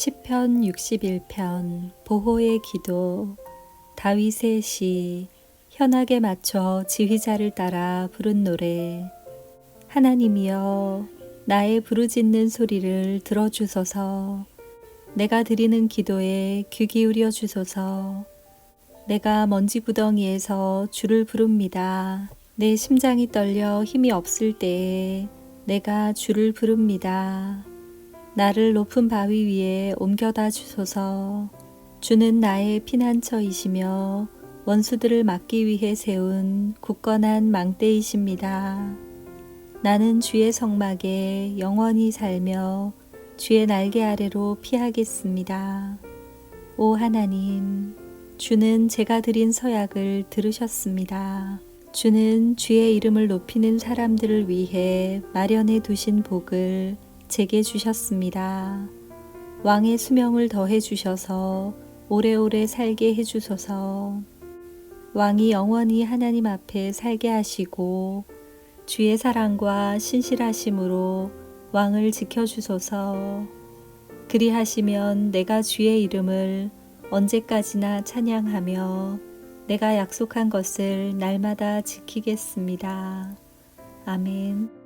시편 61편 보호의 기도. 다윗의 시 현악에 맞춰 지휘자를 따라 부른 노래. 하나님이여 나의 부르짖는 소리를 들어주소서. 내가 드리는 기도에 귀 기울여 주소서. 내가 먼지 구덩이에서 주를 부릅니다. 내 심장이 떨려 힘이 없을 때에 내가 주를 부릅니다 나를 높은 바위 위에 옮겨다 주소서. 주는 나의 피난처이시며 원수들을 막기 위해 세운 굳건한 망대이십니다. 나는 주의 성막에 영원히 살며 주의 날개 아래로 피하겠습니다. 오 하나님, 주는 제가 드린 서약을 들으셨습니다. 주는 주의 이름을 높이는 사람들을 위해 마련해 두신 복을 제게 주셨습니다. 왕의 수명을 더해 주셔서 오래오래 살게 해 주소서. 왕이 영원히 하나님 앞에 살게 하시고 주의 사랑과 신실하심으로 왕을 지켜 주소서. 그리하시면 내가 주의 이름을 언제까지나 찬양하며 내가 약속한 것을 날마다 지키겠습니다. 아멘.